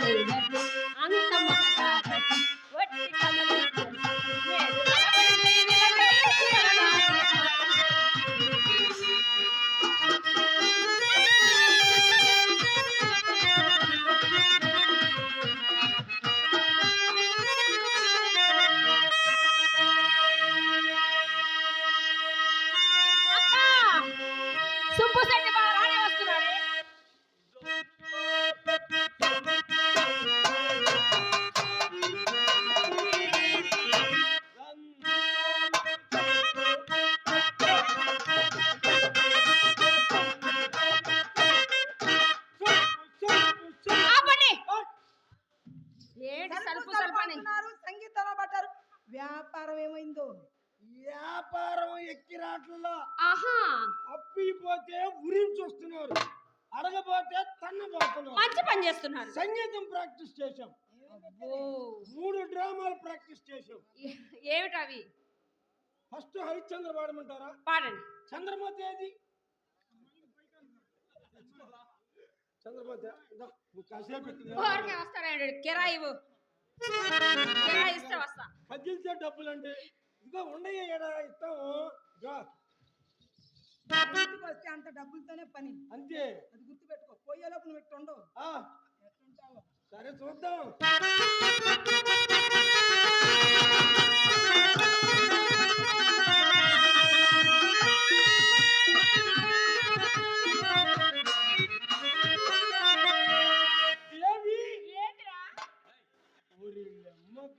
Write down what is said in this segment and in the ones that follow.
Hollywood. సంగీతం practice చేశాం. మూడు డ్రామాలు ప్రాక్టీస్ చేశాం. ఏమిటవి ఫస్ట్ హరిశ్చంద్ర పాడమంటారా? పాడండి. చంద్రమతి ఏది? చంద్రమతి కాసేపు కిరాయి. కిరాయి ఇస్తే వస్తా. కదిలితే డబ్బులు అంటే ఇదిగో ఉండయ్య ఇస్తాము వస్తే అంత డబ్బులతోనే పని. అంతే. అది గుర్తుపెట్టుకో. పోయే లోపు నువ్వు ఇట్టు ఉండవు సరే చూద్దాం.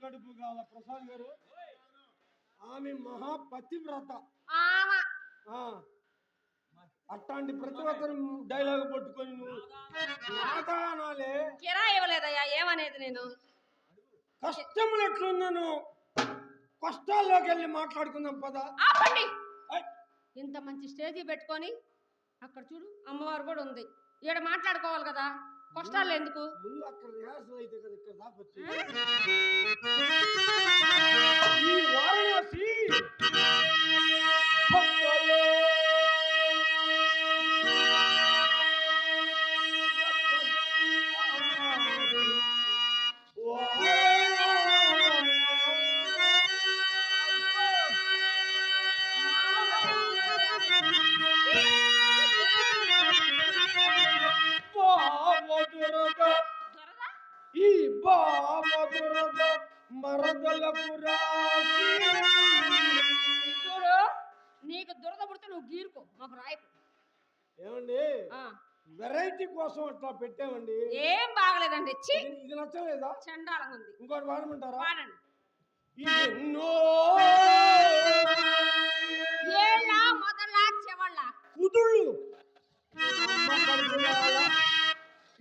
కడుపు కాల ప్రసాద్ గారు. ఆమె మహా అట్లాంటి ప్రతివ్రతను డైలాగ్ పట్టుకొని నువ్వు అనాలే. ఇవ్వలేదయ్యా ఏమనేది నేను? కష్టములు ఎట్లున్నాను కష్టాల్లోకి వెళ్ళి మాట్లాడుకుందాం పదా. ఆపండి. ఇంత మంచి స్టేజీ పెట్టుకొని అక్కడ చూడు అమ్మవారు కూడా ఉంది. ఈడ మాట్లాడుకోవాలి కదా కష్టాలు ఎందుకు? అక్కడ రిహార్సల్ అయితే కదా ఇక్కడ దొరదా? ఈ బావదురద మరదలకు రాసి చూడు నీకు దురద పుడితే నువ్వు గీరుకో మాకు రాయకు. ఏమండి? ఆ, వెరైటీ కోసం అట్లా పెట్టామండి. ఏం బాగలేదండి. ఇది నచ్చలేదా? చండాలంగా ఉంది. ఇంకోటి వాడమంటారా? వాడండి. ఎన్నో ఏళ్ళ మొదల చెవళ్ళ కుదుళ్ళు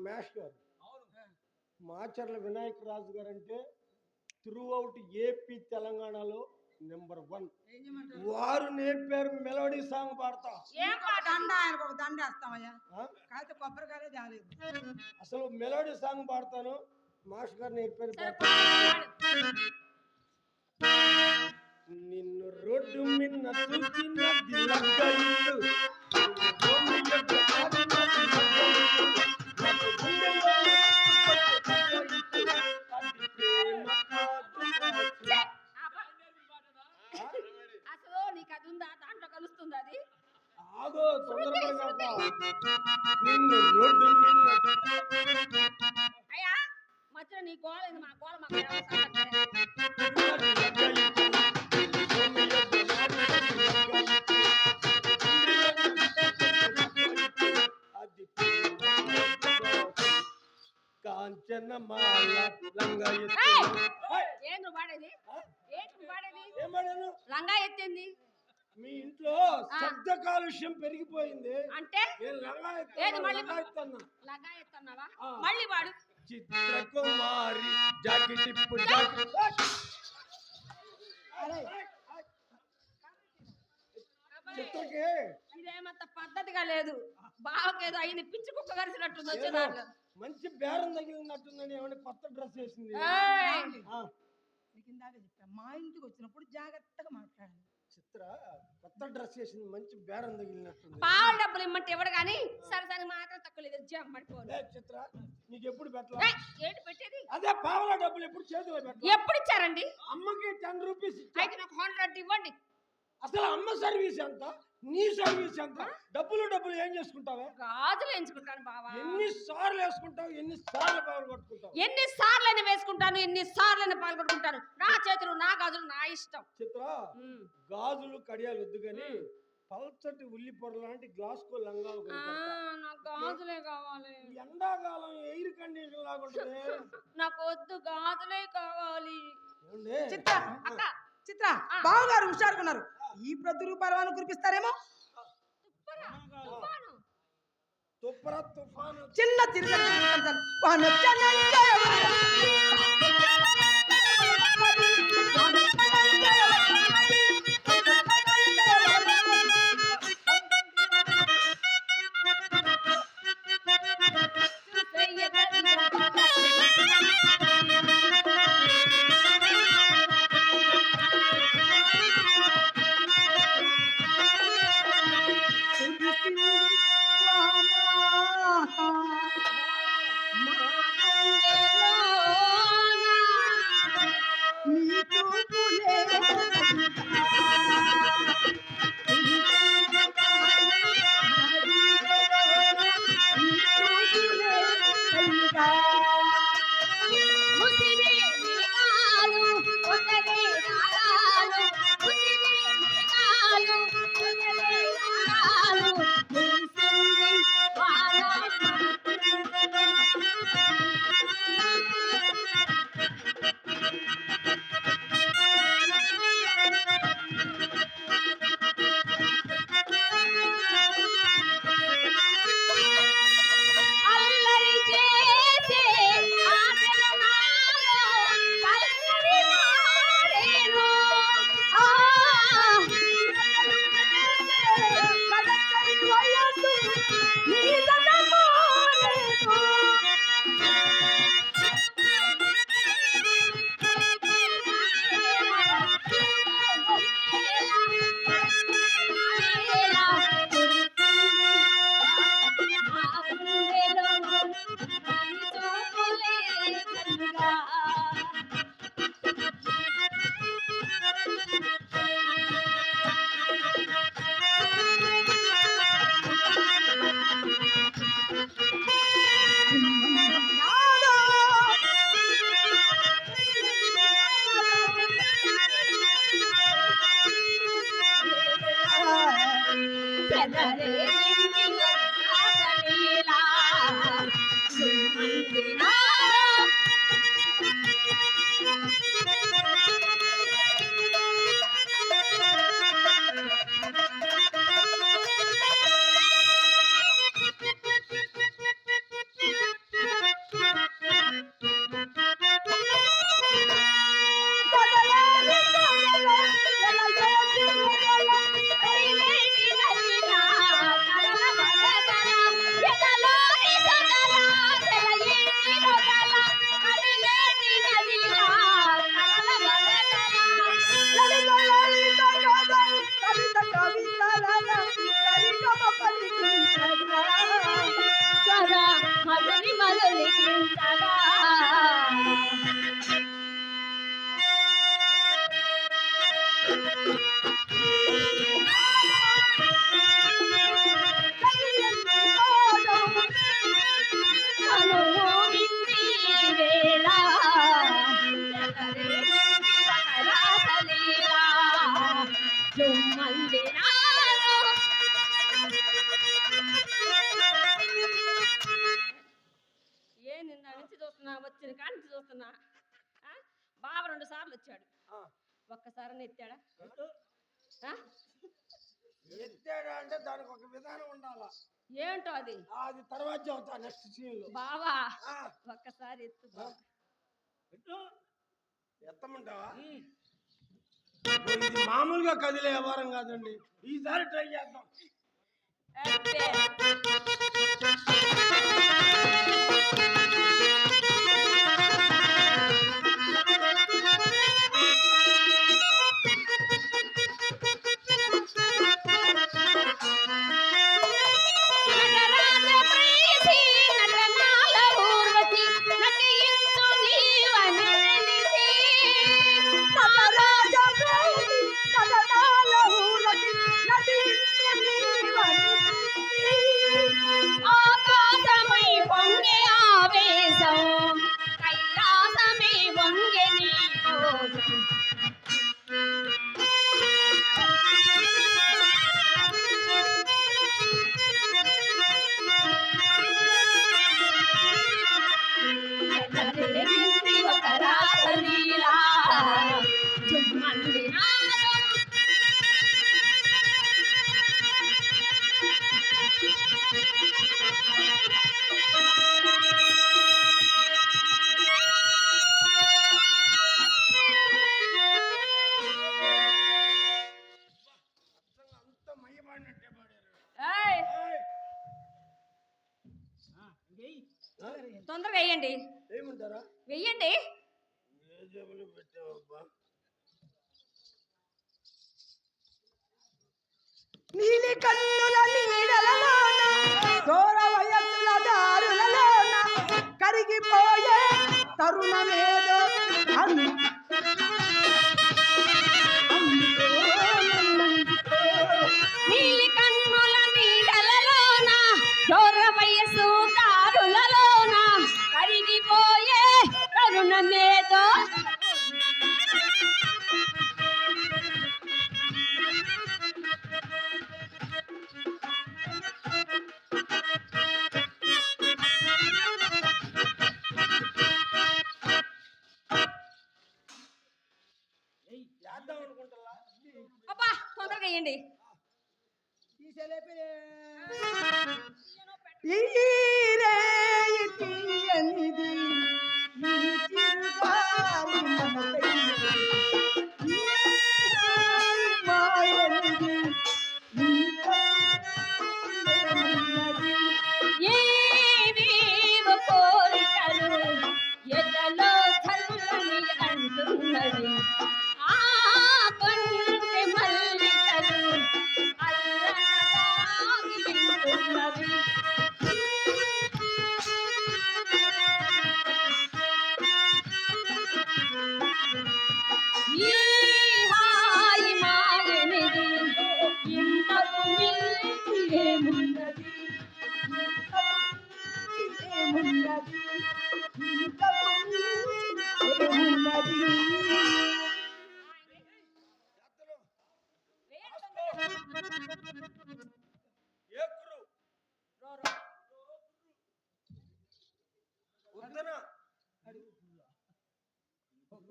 మా మేష్ గారు మాచర్ల వినాయక రాజు గారు అంటే త్రూ అవుట్ ఏపీ తెలంగాణలో నెంబర్ వన్ వారు నేర్పారు మెలోడీ సాంగ్ పాడతా. అసలు మెలోడీ సాంగ్ పాడతాను. మాస్టర్ గారు నేర్పారు. నిన్ను రోడ్డు మిన్న జరుగుతుంది అది? ఆగో తొందరపడక నిన్ను రోడ్డు కాంచన మాల లంగా పాడేది? ఏంటి పాడేది? లంగా ఎత్తింది? మీ ఇంట్లో శబ్ద కాలుష్యం పెరిగిపోయింది. అంటే? మళ్ళీ వాడు. చిత్రకుమారి జాకెట్ చిత్రకి ఇదేమంత పద్ధతిగా లేదు. బావకేదో అయిన పిచ్చి కుక్క కరిసినట్టుంది వచ్చే దాంట్లో. మంచి బేరం తగిలినట్టుందని ఏమైనా కొత్త డ్రెస్ వేసింది. ఇందాక చెప్పా. మా ఇంటికి వచ్చినప్పుడు జాగ్రత్తగా మాట్లాడాలి చిత్ర కొత్త డ్రెస్ వేసింది మంచి బేరం తగిలినట్టుంది. పావు డబ్బులు ఇమ్మంటే ఇవ్వడు కానీ సరే సరే మాత్రం తక్కువ లేదు జమ్ పడిపోను ఏ చిత్ర నీకు ఎప్పుడు పెట్టలా? ఏంటి పెట్టేది? అదే పావలా డబ్బులు ఎప్పుడు చేతిలో పెట్టలా? ఎప్పుడు ఇచ్చారండి? అమ్మకి టెన్ రూపీస్ ఇచ్చా. అయితే నాకు హండ్రెడ్ ఇవ్వండి. అసలు అమ్మ సర్వీస్ ఎంత? నీ సర్వీస్ ఎంత డబ్బులు డబ్బులు ఏం చేసుకుంటావే? గాజులు ఎంచుకుంటాను బావా. ఎన్ని సార్లు వేసుకుంటావు? ఎన్ని సార్లు పావులు కొట్టుకుంటావు? ఎన్ని సార్లని వేసుకుంటాను ఎన్ని సార్లని పాల్గొట్టుకుంటాను నా చేతులు నా గాజులు నా ఇష్టం. చిత్ర. గాజులు కడియాలు వద్దు కానీ పల్చటి ఉల్లి పొర లాంటి గ్లాస్ కో కొనుక్కొస్తా. నాకు గాజులే కావాలి. ఎండాకాలం ఎయిర్ కండిషన్ లాగా ఉంటుంది. నాకు వద్దు గాజులే కావాలి? చిత్ర అక్క. చిత్ర బావగారు హుషారుకున్నారు ఈ ప్రతి రూపాయలు కురిపిస్తారేమో చిన్న తిరుగు Thank you. ఒక్కసారి ఎత్తాడా? ఎత్తాడా అంటే దానికి ఒక విధానం ఉండాలా. ఏంటో అది? అది తర్వాత చెబుతా నెక్స్ట్ సీన్లో బావా ఒక్కసారి ఎత్తు. ఎత్తమంటావా? ఇది మామూలుగా కదిలే వ్యవహారం కాదండి. ఈసారి ట్రై చేద్దాం. Ah!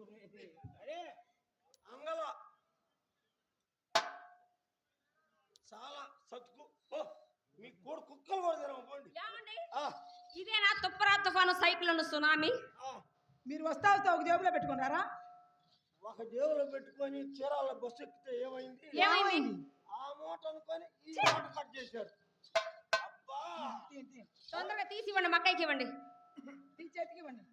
అరే అంగల. చాలా సతుకు. ఓ మీ కోడి కుక్కలు కొడతారు ఇదేనా తుప్పరా తుఫాను సైక్లోన్ సునామీ. మీరు వస్తా వస్తా ఒక జేబులో పెట్టుకున్నారా? ఒక దేవులో పెట్టుకొని చీరాల బస్సు ఎక్కితే ఏమైంది? ఏమైంది? ఆ మూట అనుకొని ఈ మూట కట్ చేశారు. తొందరగా తీసి ఇవ్వండి మక్కైకి ఇవ్వండి. తీ చేతికి ఇవ్వండి.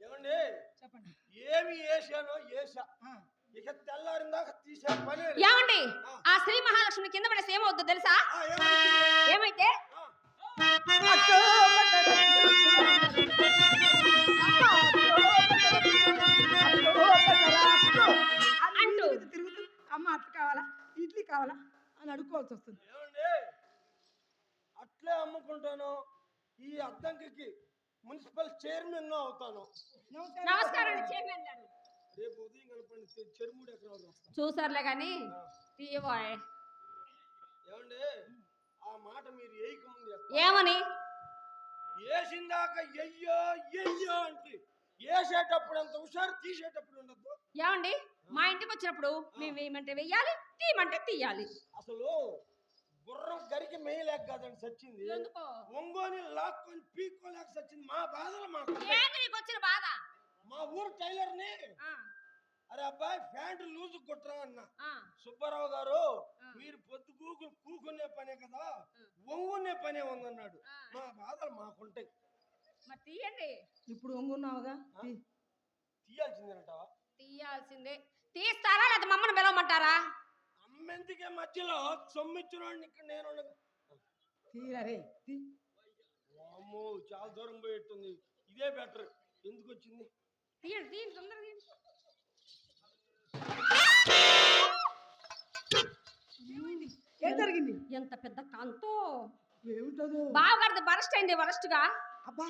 ఏమండి చెప్పండి ఏమి వేసానో వేసా ఆ. ఇక తెల్లారిన దాకా తీసే పని. ఏమండి ఆ శ్రీ మహాలక్ష్మి కింద పడేసి ఏమవుద్దో తెలుసా? ఏమైతే అట్టో. అట్టో అట్టో. అంటూ. తిరుగుతూ అమ్మ అట్లా కావాలా ఇడ్లీ కావాలా అని అడుక్కోవాల్సి వస్తుంది ఏమండి అట్లే అమ్ముకుంటాను ఈ అద్దంకి మున్సిపల్ చైర్మన్ అవుతాను. నమస్కారం. చైర్మన్ గారు. రేపు ఉదయం కనపండి చె- చెరుముడు ఎకరాలు వస్తాను చూసారులే కానీ తీయబోయ్. ఏమండి? ఆ మాట మీరు వేయక ముందు ఏమని? వేసిందాక ఎయ్యో ఎయ్యో అంటే. వేసేటప్పుడు అంత హుషారు తీసేటప్పుడు ఉండద్దు. ఏమండి? మా ఇంటికి వచ్చినప్పుడు మేము వేయమంటే వెయ్యాలి తీయమంటే తీయాలి. అసలు గుర్రం గరికి మేయలేక కాదండి సచ్చింది. ఎందుకో? ఒంగోని లాక్కొని పీక్కోలేక సచ్చింది. మా బాధలు మాకు నీకు వచ్చిన బాధ? మా ఊరు టైలర్ని ఆ, అరే అబ్బాయి ప్యాంటు లూజు కుట్రా అన్న. సుబ్బారావు గారు. మీరు పొద్దు కూకు కూకునే పనే కదా ఒంగునే పనే ఉందన్నాడు. మా బాధలు మాకుంటాయి. మరి తీయండి. ఇప్పుడు ఒంగున్నావుగా? తీ. తీయాల్సిందేనట తీయాల్సిందే. తీస్తారా లేదా మమ్మల్ని పిలవమంటారా? అమ్మెందుకే మధ్యలో సొమ్మిచ్చిన నేను ఉండగా. తీరా రే తీ. వామ్మో చాలా దూరం పోయేట్టుంది. ఇదే బెటర్ ఎందుకు వచ్చింది? ఏం జరిగింది? ఎంత పెద్ద కాంతో. ఏమిటదు? బావగారిది బరస్ట్ అయింది వరస్ట్గా అబ్బా.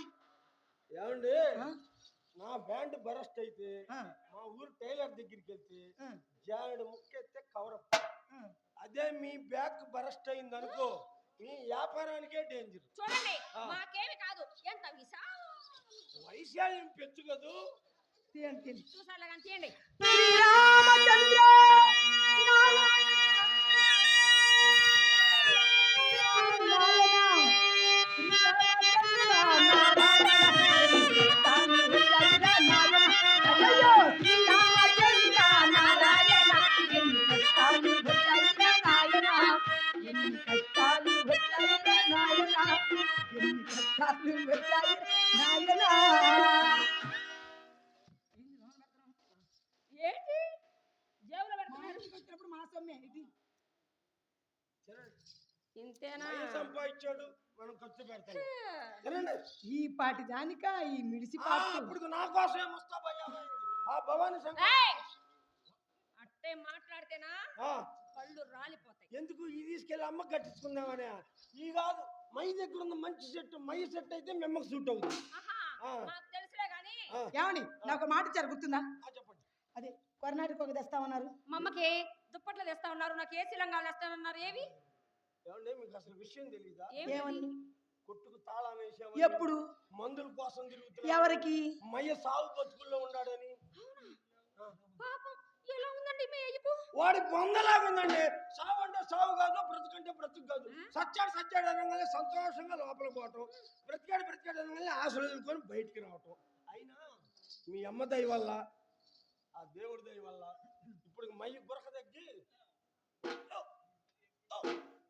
ఏమండి? నా బ్యాండ్ బరస్ట్ అయితే మా ఊరు టైలర్ దగ్గరికి వెళ్తే ఆ, జానుడు ముక్కెత్తే కవరప్. అదే మీ బ్యాగ్ బరస్ట్ అయింది అనుకో మీ వ్యాపారానికే డేంజర్ చూడండి. మాకేమి కాదు. ఎంత విసా వైశాల్యం పెంచు కదూ తీయండి తీయండి. చూసారులే కానీ తీయండి. శ్రీరామచంద్ర! ఏంటి? జేబులో పెడుతున్నారు మా సొమ్మే ఇది ఇంతేనా? మయ సంపాదించాడు మనం ఖర్చు పెడతాం. తినండి. ఈ పాటి దానిక ఈ మిడిసి పాటు. అప్పుడు నా అయింది. ఆ భవానీ! అట్టే మాట్లాడితేనా? ఆ, కళ్ళు రాలిపోతాయి. ఎందుకు? ఇది తీసుకెళ్ళి అమ్మ కట్టించుకుందామని. ఈ కాదు. మై దగ్గర ఉన్న మంచి సెట్ మై సెట్ అయితే మెమ్మకు సూట్ అవుతుంది ఏమని నాకు మాట ఇచ్చారు గుర్తుందా? చెప్పండి. అదే కర్ణాటక ఒక తెస్తామన్నారు. మా అమ్మకి దుప్పట్లు తెస్తా ఉన్నారు నాకు ఏసీ లంగాలు తెస్తానన్నారు ఏవి? ఏమండి మీకు అసలు విషయం ఏమిటి? ఏమని కొట్టుకు తాళం వేసాము ఎప్పుడు? మందుల కోసం తిరుగుతున్నా ఎవరికి? మయ్య సాగు బతుకుల్లో ఉన్నాడని. పాపం ఎలా ఉందండి మీ అయ్యకు? వాడి బొందలాగుందండి. సావు సావు కాదు బ్రతుకంటే బ్రతుకు కాదు. సచ్చాడు సచ్చాడు అనగానే సంతోషంగా లోపల పోవటం బ్రతికాడు బ్రతికాడు అనగానే ఆశలు వదులుకొని బయటికి రావటం. అయినా మీ అమ్మ దయ వల్ల ఆ దేవుడి దయ వల్ల ఇప్పుడు మయ్యి బురక తగ్గి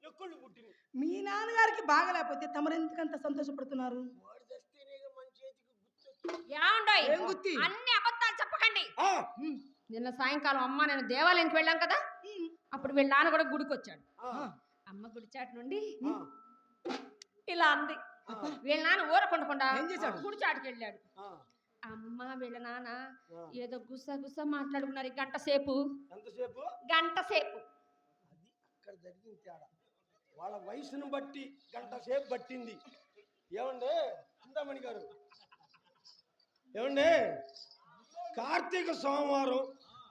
ఎక్కుళ్ళు పుట్టింది మీ నాన్నగారికి బాగలేకపోతే తమరెందుకంత సంతోషపడుతున్నారు? వాడు తెస్తేనే మన చేతికి గుర్తొచ్చింది. ఏమండోయ్ ఏం గుత్తి? అన్ని అబద్ధాలు చెప్పకండి. నిన్న సాయంకాలం అమ్మ నేను దేవాలయానికి వెళ్ళాం కదా? అప్పుడు వీళ్ళ నాన్న కూడా గుడికి వచ్చాడు అమ్మ గుడి చాటు నుండి ఇలా అంది. వీళ్ళ నాన్న ఊరకుండకుండా ఏం చేశాడు? గుడి చాటుకి వెళ్ళాడు అమ్మ వీళ్ళ నాన్న. ఏదో గుస్స గుస్స మాట్లాడుకున్నారు గంట సేపు. గంట సేపు. అది అక్కడ జరిగిన తేడా. వాళ్ళ వయసును బట్టి గంట సేపు పట్టింది. ఏమండి? చింతామణి గారు. ఏమండి? కార్తీక సోమవారం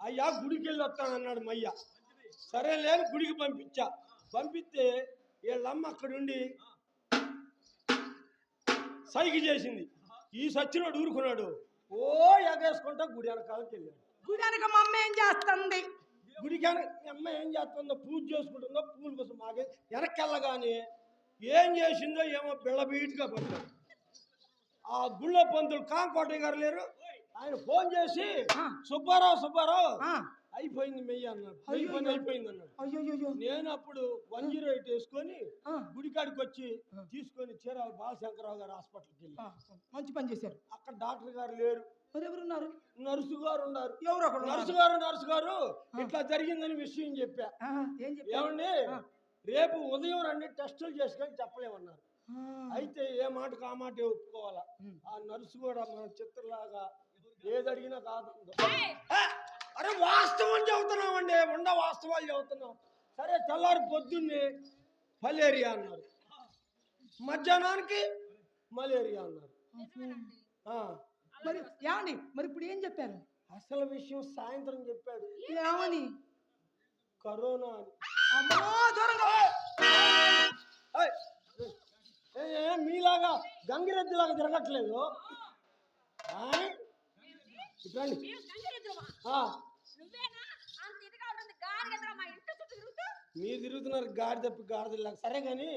అయ్యా గుడికి వెళ్ళి వస్తానన్నాడు మయ్య. సరే లేని గుడికి పంపించా. పంపిస్తే వీళ్ళమ్మ అక్కడుండి సైకి చేసింది. ఈ సచ్చినోడు ఊరుకున్నాడు. ఓ ఎగేసుకుంటా గుడి వెనకాలకి వెళ్ళాడు. గుడానిక మా అమ్మ ఏం చేస్తుంది? గుడికి అమ్మ ఏం చేస్తుందో పూజ చేసుకుంటుందో పూల కోసం మాకే వెనక్కి వెళ్ళగానే ఏం చేసిందో ఏమో బిళ్ళబీటుగా పడ్డాడు ఆ గుళ్ళో పంతులు కాంకోటయ్య గారు లేరు. ఆయన ఫోన్ చేసి. సుబ్బారావు సుబ్బారావు అయిపోయింది మెయ్యి అన్నాడు. పని. అయిపోయింది అన్నాడు. అయ్యో నేను అప్పుడు వన్ జీరో ఎయిట్ వేసుకొని గుడికాడికి వచ్చి. తీసుకొని చీరాల బాలశంకరరావు గారు హాస్పిటల్కి వెళ్ళి మంచి పని చేశారు. అక్కడ డాక్టర్ గారు లేరు. మరి ఎవరు ఉన్నారు? నర్సు గారు ఉన్నారు. ఎవరు ఒకడు నర్సు గారు నర్సు గారు ఇట్లా జరిగిందని విషయం చెప్పా. ఏం చెప్పారు? ఏమండి. రేపు ఉదయం రండి టెస్టులు చేసుకొని చెప్పలేమన్నారు. అయితే ఏ మాటకు ఆ మాట ఒప్పుకోవాలా. ఆ నర్సు కూడా మన చిత్రలాగా ఏది అడిగినా కాదు. అరే వాస్తవం చెబుతున్నామండి ఉండ వాస్తవాలు చెబుతున్నాం. సరే తెల్లారి పొద్దున్నే మలేరియా అన్నారు. మధ్యాహ్నానికి మలేరియా అన్నారు. ఆ, మరి ఏమండి? మరి ఇప్పుడు ఏం చెప్పారు? అసలు విషయం సాయంత్రం చెప్పాడు. ఏమని? కరోనా అని. అమ్మో దూరంగా ఏయ్, ఏ, ఏ, మీలాగా గంగిరెద్దులాగా తిరగట్లేదు. ఆ? ఇట్రండి మేము గంగ ఎదురుమా ఆ, నువ్వేనా? అంత ఇదిగా ఉంటుంది గాడి ఎదురు మా ఇంటి చుట్టూ తిరుగుతూ? మీరు తిరుగుతున్నారు గాడి తప్పి గాడిదల్లా సరే కానీ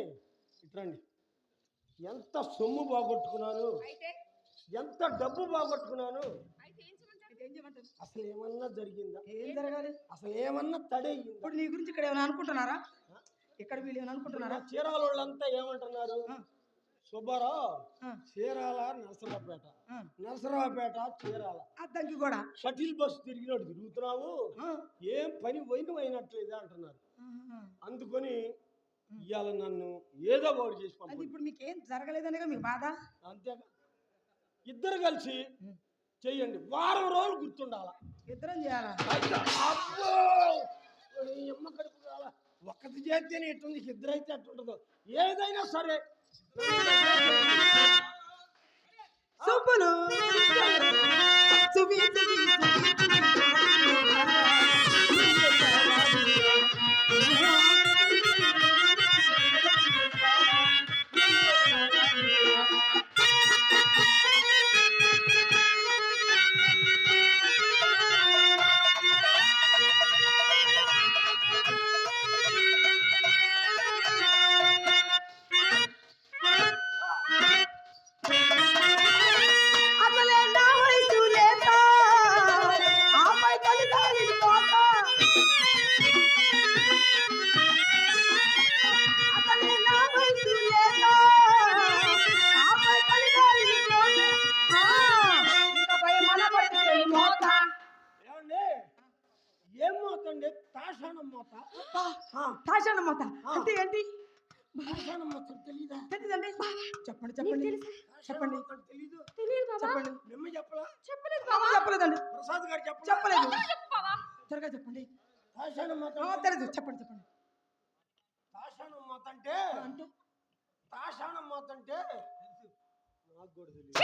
ఇట్రండి ఎంత సొమ్ము బాగొట్టుకున్నాను? అయితే? ఎంత డబ్బు బాగొట్టుకున్నాను? అయితే ఏం చేయమంటారు? ఏం చేయమంటారు? అసలు ఏమన్నా జరిగిందా? ఏం జరగాలి? అసలు ఏమన్నా తడయిందా? ఇప్పుడు నీ గురించి ఇక్కడ ఏమైనా అనుకుంటున్నారా? ఇక్కడ వీళ్ళు ఏమైనా అనుకుంటున్నారా? చీరాల వాళ్ళంతా ఏమంటున్నారు? సుబ్బారావు చీరాల నరసరావుపేట. నరసరావుపేట చీరాల. అద్దంకి కూడా షటిల్ బస్సు తిరిగినట్టు తిరుగుతున్నావు? ఏం పని పోయిన అయినట్లేదా అంటున్నారు. అందుకొని ఇవాళ నన్ను ఏదో ఒకటి చేసి పంపండి. ఇప్పుడు మీకు ఏం జరగలేదనేగా మీకు బాధ? అంతేగా ఇద్దరు కలిసి చెయ్యండి. వారం రోజులు గుర్తుండాల. ఇద్దరం చేయాలా? అమ్మ కడుపు. ఒక్కటి చేస్తేనే ఎట్టుంది ఇద్దరైతే ఎట్టుంటుందో ఏదైనా సరే Sopolo, Sophie, Sophie, Sophie, Sophie. అవుతా అంతే ఏంటి? తెలీదండి చెప్పండి చెప్పండి చెప్పండి. చెప్పండి. చెప్పలేదండి ప్రసాద్ గారు చెప్పలేదు. త్వరగా చెప్పండి. తెలీదు. చెప్పండి చెప్పండి. తాషాణం మాత అంటే? అంటే? తాషాణం నాకు కూడా తెలియదు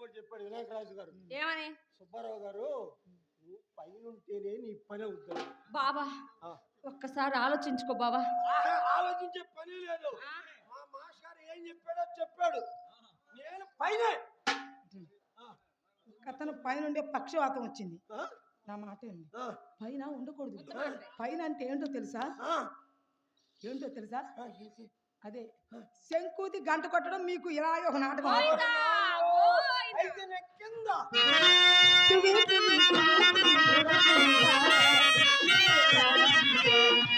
కూడా చెప్పాడు వినాయకరాజు గారు. ఏమని? సుబ్బారావు గారు నువ్వు పైన ఉంటేనే నీ పని అవుతుంది బాబా. ఒక్కసారి ఆలోచించుకో బాబా. ఆలోచించే పని లేదు. మా మాస్టర్ గారు ఏం చెప్పాడో చెప్పాడు. నేను పైనే. అతను పైన ఉండే పక్షవాతం వచ్చింది. ఆ, నా మాట ఏంది ఆ, పైన ఉండకూడదు. పైన అంటే ఏంటో తెలుసా? ఏంటో తెలుసా? ఏంటి? అదే శంకుది గంట కొట్టడం మీకు ఇలా ఒక నాటకం. 就为自己鼓掌，为自己喝。